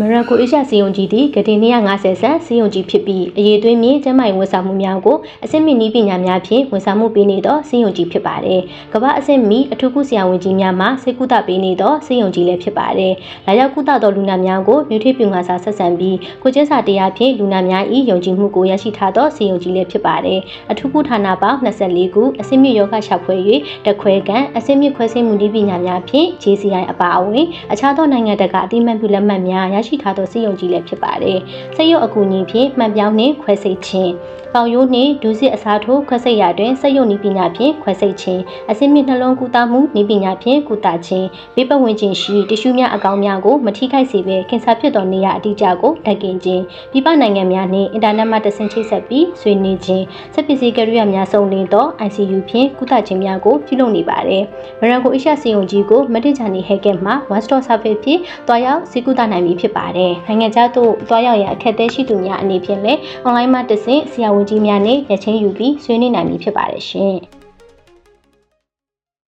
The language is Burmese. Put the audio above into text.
မရကိုအေရှာစီယုံကြီးသည်ဂတိ250ဆန်စီယုံကြီးဖြစ်ပြီးအရေးသွေးမြင့်ကျန်းမာရေးဝန်ဆောင်မှုများကိုအဆင့်မြင့်နည်းပညာများဖြင့်ဝန်ဆောင်မှုပေးနေသောစီယုံကြီးဖြစ်ပါတယ်။ကမ္ဘာအဆင့်မီအထူးကုဆရာဝန်ကြီးများမှစိတ်ကူတာပေးနေသောစီယုံကြီးလည်းဖြစ်ပါတယ်။လာရောက်ကုသသောလူနာများကိုမြို့ထွေးပြူငါစာဆက်ဆံပြီးကိုကျင်းစာတရားဖြင့်လူနာများ၏ယုံကြည်မှုကိုရရှိထားသောစီယုံကြီးလည်းဖြစ်ပါတယ်။အထူးကုဌာနပေါင်း24ခုအဆင့်မြင့်ယောဂရှာဖွေ၍တခွဲကန်အဆင့်မြင့်ခွဲစိတ်မှုနည်းပညာများဖြင့် JCI အပါအဝင်အခြားသောနိုင်ငံတကာအတိမတ်ပြုလက်မှတ်များရရှိထားသောစီယုံကြီးလည်းဖြစ်ပါတယ်။စက်ရုပ်အကူအညီဖြင့်မှန်ပြောင်းနှင့်ခွဲစိတ်ခြင်းပေါင်ရိုးနှင့်ဒူးစစ်အစားထိုးခွဲစိတ်ရာတွင်စက်ရုပ်နည်းပညာဖြင့်ခွဲစိတ်ခြင်းအစင်းမြင့်နှလုံးကူတာမှုနည်းပညာဖြင့်ကူတာခြင်းဘေးပတ်ဝန်းကျင်ရှိတ िश ူးများအကောင်များကိုမထိခိုက်စေဘဲကင်ဆာဖြစ်သောနေရာအတိအကျကိုဓာတ်ကင်ခြင်းပြပနိုင်ငံများနှင့်အင်တာနက်မှတဆင့်ချိတ်ဆက်ပြီးဆွေးနွေးခြင်းစက်ပစ္စည်းကရိယာများစုံလင်သော ICU ဖြင့်ကုသခြင်းများကိုပြုလုပ်နေပါတယ်။မရန်ကိုအရှစီယုံကြီးကိုမတိချာနီဟဲကက်မှ one stop service ဖြင့်တွားရောက်စီကုသနိုင်ပြီဖြစ်ပါတယ်။နိုင်ငံခြားသို့တွားရောက်ရန်အခက်အခဲရှိသူများအနေဖြင့်လည်း online မှာတဆင့်ဆရာဝန်ကြီးများနဲ့ရချင်းယူပြီးဆွေးနွေးနိုင်ပြီဖြစ်ပါတယ်ရှင်။